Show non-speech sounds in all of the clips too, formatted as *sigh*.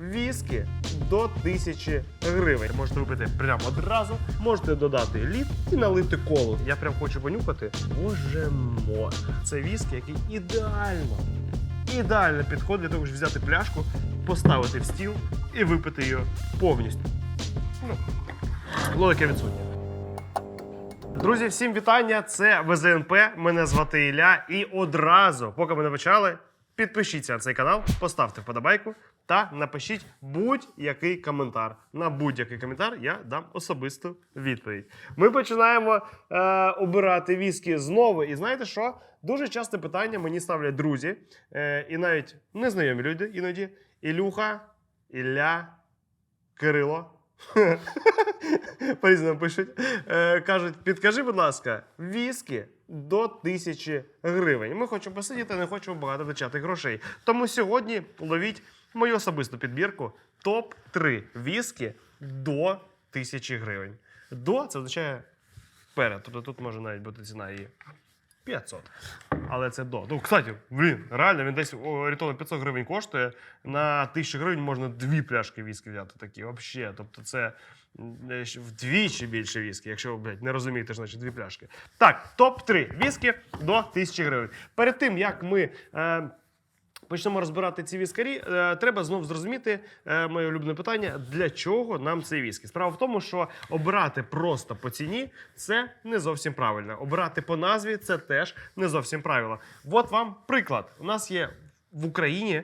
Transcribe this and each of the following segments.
віскі до 1000 гривень. Можете випити прямо одразу, можете додати лід і налити колу. Я прям хочу понюхати. Боже мой, це віскі, який ідеально, ідеально підходить для того, щоб взяти пляшку, поставити в стіл і випити її повністю. Ну, логіка відсутня. Друзі, всім вітання! Це ВЗНП. Мене звати Ілля. І одразу, поки ми не почали, підпишіться на цей канал, поставте вподобайку та напишіть будь-який коментар. На будь-який коментар я дам особисту відповідь. Ми починаємо е, обирати віскі знову. І знаєте що? Дуже часте питання мені ставлять друзі, е, і навіть незнайомі люди іноді. Ілюха, Ілля, Кирило. *laughs* По-різному пишуть. Е, кажуть, підкажи, будь ласка, віскі до тисячі гривень. Ми хочемо посидіти, не хочемо багато втрачати грошей. Тому сьогодні ловіть мою особисту підбірку топ-3 віскі до тисячі гривень. До це означає перед. Тобто тут може навіть бути ціна і 500. Але це до. Ну, кстати, блін, реально, він десь о, орієнтовно 500 гривень коштує. На 1000 гривень можна дві пляшки віскі взяти такі. Взагалі. Тобто це е, вдвічі більше віскі, якщо ви блядь, не розумієте, значить дві пляшки. Так, топ-3 віскі до 1000 гривень. Перед тим, як ми. Е, Почнемо розбирати ці віскарі. Е, треба знов зрозуміти е, моє улюблене питання: для чого нам цей віскі? Справа в тому, що обирати просто по ціні це не зовсім правильно. Обирати по назві це теж не зовсім правильно. От вам приклад. У нас є в Україні.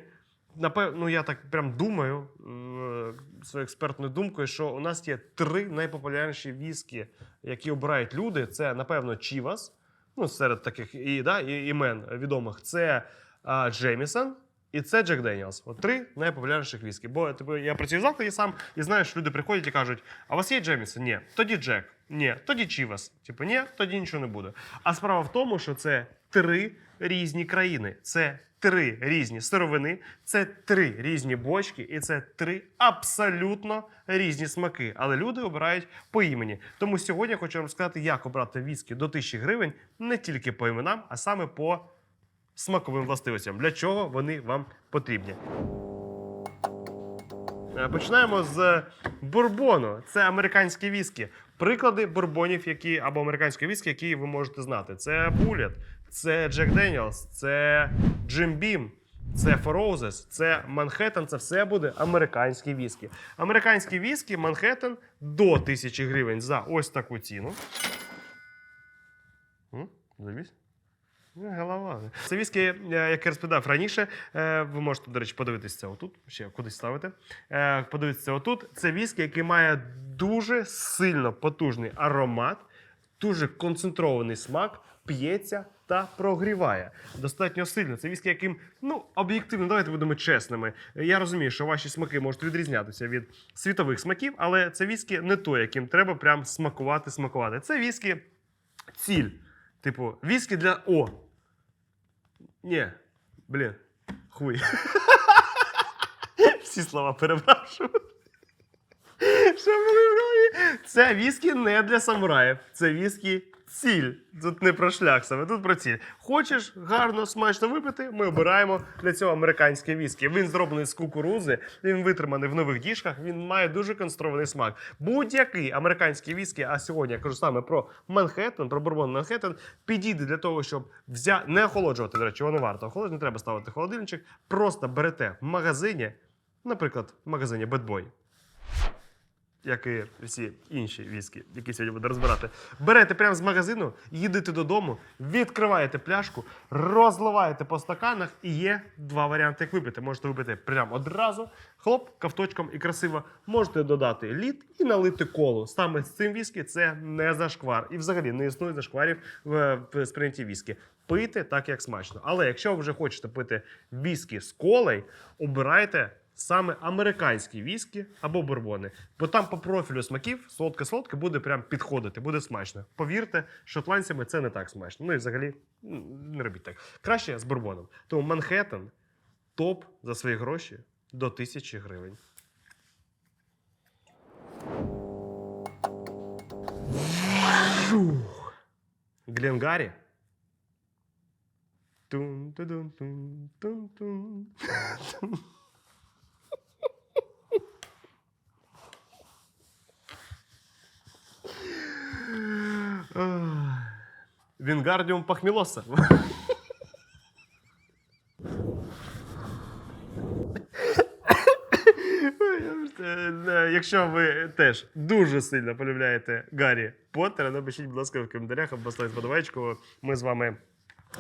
Напевно, ну я так прям думаю е, своєю експертною думкою, що у нас є три найпопулярніші віскі, які обирають люди. Це, напевно, Чівас, ну, серед таких і, да, і, імен відомих. Це а, Джемісон і це Джек Деніелс. От три найпопулярніших віскі. Бо типу, я працюю в закладі сам і знаю, люди приходять і кажуть: а у вас є Джемісон? Ні. Тоді Джек. Ні, тоді Чівас. Типу, ні, тоді нічого не буде. А справа в тому, що це три різні країни. Це три різні сировини, це три різні бочки, і це три абсолютно різні смаки. Але люди обирають по імені. Тому сьогодні я хочу вам розказати, як обрати віскі до 1000 гривень не тільки по іменам, а саме по смаковим властивостям. Для чого вони вам потрібні? Е, Починаємо з бурбону. Це американські віскі. Приклади бурбонів, які або американської віскі, які ви можете знати. Це Bullet, це Jack Daniels, це Jim Beam, це Roses, це Манхеттен. Це все буде американські віскі. Американські віскі Манхеттен до 1000 гривень за ось таку ціну. Завісь? Ну, Голова. Це віскі, е, як я розповідав раніше. е, Ви можете, до речі, подивитися це отут. Ще кудись ставити. Е, Подивитися отут. Це віскі, який має дуже сильно потужний аромат, дуже концентрований смак, п'ється та прогріває. Достатньо сильно. Це віскі, яким, ну, об'єктивно, давайте будемо чесними. Я розумію, що ваші смаки можуть відрізнятися від світових смаків, але це віскі не той, яким треба прям смакувати, смакувати. Це віскі ціль. Типу, віскі для О. Ні, блін, хуй. Всі слова перепрошую. Що що в голові? Це віскі не для самураїв. Це віскі ціль. Тут не про шлях саме, тут про ціль. Хочеш гарно, смачно випити, ми обираємо для цього американське віскі. Він зроблений з кукурузи, він витриманий в нових діжках, він має дуже конструований смак. Будь-який американський віскі, а сьогодні я кажу саме про Манхеттен, про бурбон Манхеттен, підійде для того, щоб взяти, не охолоджувати, до речі, не варто. Охолоджувати не треба ставити холодильничок. Просто берете в магазині, наприклад, в магазині Boy як і всі інші віскі, які сьогодні буду розбирати. Берете прямо з магазину, їдете додому, відкриваєте пляшку, розливаєте по стаканах, і є два варіанти, як випити. Можете випити прямо одразу, хлоп, ковточком і красиво. Можете додати лід і налити колу. Саме з цим віскі це не зашквар. І взагалі не існує зашкварів в сприйнятті віскі. Пийте так, як смачно. Але якщо ви вже хочете пити віскі з колей, обирайте саме американські віскі або бурбони. Бо там по профілю смаків солодке-солодке буде прям підходити, буде смачно. Повірте, шотландцями це не так смачно. Ну і взагалі не робіть так. Краще з бурбоном. Тому Манхеттен топ за свої гроші до 1000 гривень. Гленгарі. Тун-ту-дун-тун, Вінгардіум пахмілоса. Якщо ви теж дуже сильно полюбляєте Гаррі Поттера, напишіть, будь ласка, в коментарях або ставте подобайку. Ми з вами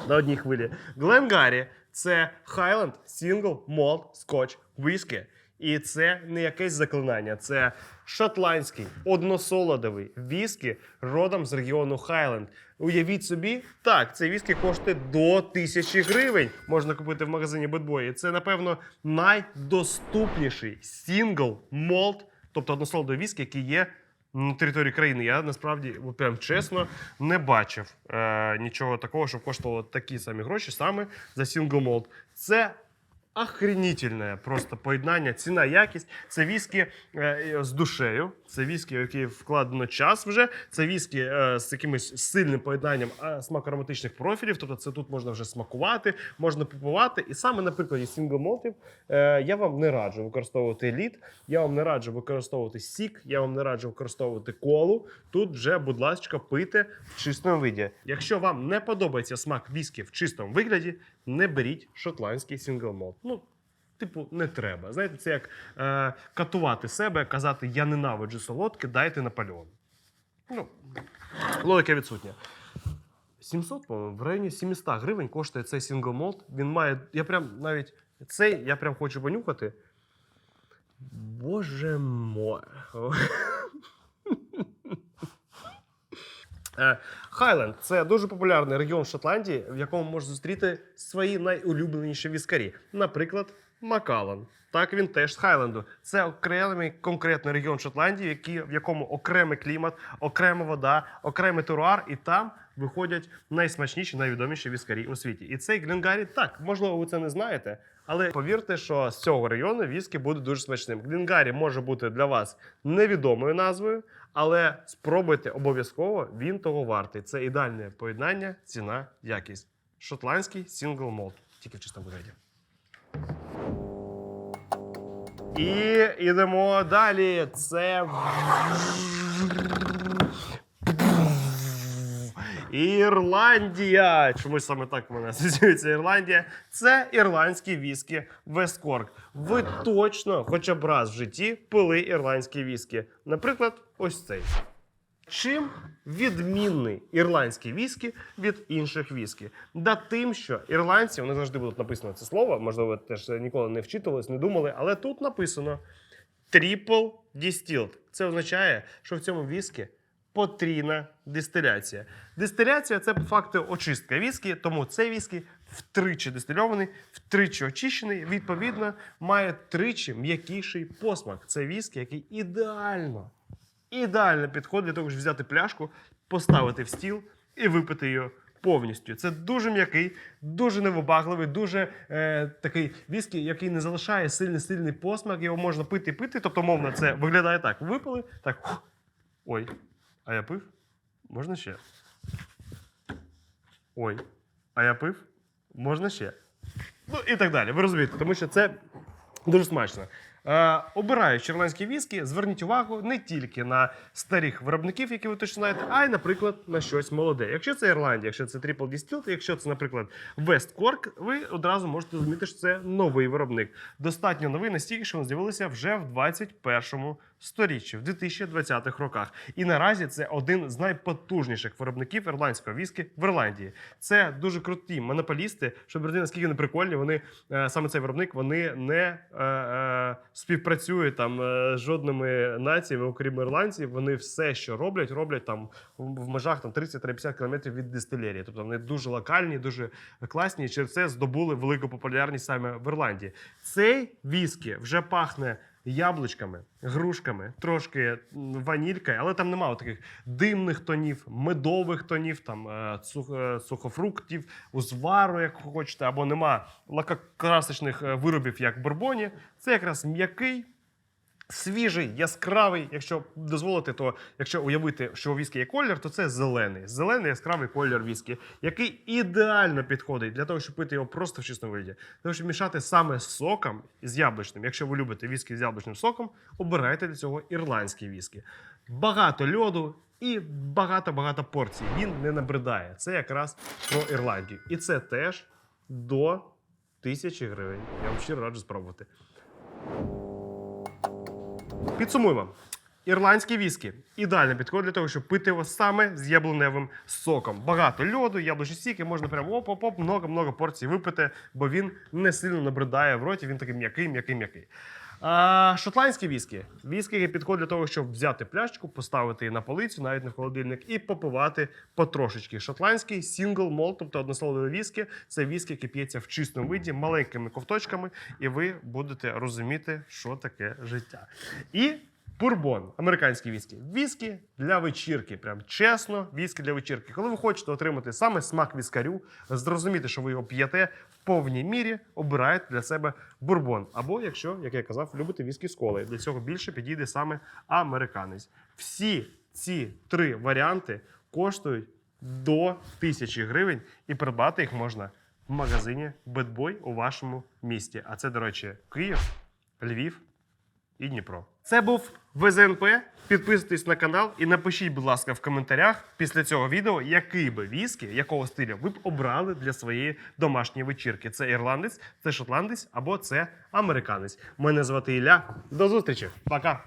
на одній хвилі. Глен Гаррі це Highland Single Malt Scotch Whisky. І це не якесь заклинання, це шотландський односолодовий віскі родом з регіону Хайленд. Уявіть собі, так, цей віскі коштує до тисячі гривень. Можна купити в магазині Бедбой. І Це, напевно, найдоступніший сингл молт, тобто односолодовий віскі, який є на території країни. Я насправді, прям чесно, не бачив е, нічого такого, щоб коштувало такі самі гроші саме за сингл молт. Це охренітельне просто поєднання, ціна, якість. Це віскі е, з душею, це віскі, в який вкладено час вже. Це віскі е, з якимось сильним поєднанням а, смакоароматичних профілів. Тобто це тут можна вже смакувати, можна попивати. І саме на прикладі сингл молтів е, я вам не раджу використовувати лід, я вам не раджу використовувати сік, я вам не раджу використовувати колу. Тут вже, будь ласка, пийте в чистому виді. Якщо вам не подобається смак віскі в чистому вигляді, не беріть шотландський сингл молт. Ну, Типу, не треба. Знаєте, це як е, катувати себе, казати Я ненавиджу солодке, дайте Наполеон. Ну, логіка відсутня. 700, по-моєму, в районі 700 гривень коштує цей сингл молт. Він має. Я прям навіть цей я прям хочу понюхати. Боже мой. Е, Хайленд це дуже популярний регіон Шотландії, в якому можна зустріти свої найулюбленіші віскарі. Наприклад, Макалан. Так він теж з Хайленду. Це окремий конкретний регіон Шотландії, який, в якому окремий клімат, окрема вода, окремий теруар, і там виходять найсмачніші, найвідоміші віскарі у світі. І цей Глінгарі, так, можливо, ви це не знаєте, але повірте, що з цього району віскі буде дуже смачним. Глінгарі може бути для вас невідомою назвою, але спробуйте обов'язково, він того вартий. Це ідеальне поєднання, ціна, якість. Шотландський сингл молт, тільки в чистому вигляді. І йдемо далі. Це. Ірландія. Чомусь саме так в мене асоціюється Ірландія. Це ірландські віскі Весткорк. Ви точно, хоча б раз в житті, пили ірландські віскі. Наприклад, ось цей. Чим відмінний ірландський віскі від інших віскі? Да тим, що ірландці, вони завжди будуть написано це слово, можливо, ви теж ніколи не вчитувались, не думали, але тут написано triple distilled. Це означає, що в цьому віскі потрійна дистиляція. Дистиляція це по факту очистка віскі, тому цей віскі втричі дистильований, втричі очищений, відповідно, має тричі м'якіший посмак. Це віскі, який ідеально ідеально підходить для того, щоб взяти пляшку, поставити в стіл і випити її повністю. Це дуже м'який, дуже невибагливий, дуже е, такий віскі, який не залишає сильний сильний посмак. Його можна пити і пити. Тобто, мовно, це виглядає так. Випили, так. Ой, а я пив? Можна ще? Ой, а я пив? Можна ще? Ну і так далі. Ви розумієте, тому що це дуже смачно. Е, обираючи ірландські віскі, зверніть увагу не тільки на старих виробників, які ви точно знаєте, а й, наприклад, на щось молоде. Якщо це Ірландія, якщо це Triple Distilled, якщо це, наприклад, West Cork, ви одразу можете розуміти, що це новий виробник. Достатньо новий настільки, що вони з'явилися вже в 21 сторіччі, в 2020-х роках. І наразі це один з найпотужніших виробників ірландського віскі в Ірландії. Це дуже круті монополісти, щоб розуміти, наскільки вони прикольні. Вони е, саме цей виробник вони не е, е, співпрацюють там е, з жодними націями, окрім ірландців. Вони все, що роблять, роблять там в межах там 30-50 кілометрів від дистилерії. Тобто вони дуже локальні, дуже класні. І через це здобули велику популярність саме в Ірландії. Цей віскі вже пахне. Яблучками, грушками, трошки ванількою, але там немає таких димних тонів, медових тонів, там е, е, сухофруктів, узвару, як хочете, або нема лакокрасочних е, виробів, як в бурбоні. Це якраз м'який, свіжий, яскравий. Якщо дозволити, то якщо уявити, що у віскі є колір, то це зелений. Зелений яскравий колір віскі, який ідеально підходить для того, щоб пити його просто в чистому вигляді. Того, щоб мішати саме з соком з яблучним. Якщо ви любите віскі з яблучним соком, обирайте для цього ірландський віскі. Багато льоду, і багато-багато порцій. Він не набридає. Це якраз про Ірландію. І це теж до тисячі гривень. Я вам щиро раджу спробувати. Підсумуємо. Ірландські віскі ідеально підходить для того, щоб пити його саме з яблуневим соком. Багато льоду, яблучні сіки, можна прямо оп-оп-оп, много-много порцій випити, бо він не сильно набридає в роті, він такий м'який, м'який, м'який. Шотландські віскі. Віскі які підходять для того, щоб взяти пляшечку, поставити її на полицю, навіть на холодильник, і попивати потрошечки. Шотландський сінгл мол, тобто однословове віскі, це віскі, які п'ється в чистому виді, маленькими ковточками, і ви будете розуміти, що таке життя. І Бурбон, американський віскі. Віскі для вечірки. Прям чесно, віскі для вечірки. Коли ви хочете отримати саме смак віскарю, зрозуміти, що ви його п'єте в повній мірі, обираєте для себе бурбон. Або, якщо, як я казав, любите віскі з колою. Для цього більше підійде саме американець. Всі ці три варіанти коштують до тисячі гривень, і придбати їх можна в магазині Бедбой у вашому місті. А це, до речі, Київ, Львів і Дніпро. Це був ВЗНП. Підписуйтесь на канал і напишіть, будь ласка, в коментарях після цього відео, який би віскі, якого стилю ви б обрали для своєї домашньої вечірки. Це ірландець, це шотландець або це американець. Мене звати Ілля. До зустрічі. Пока.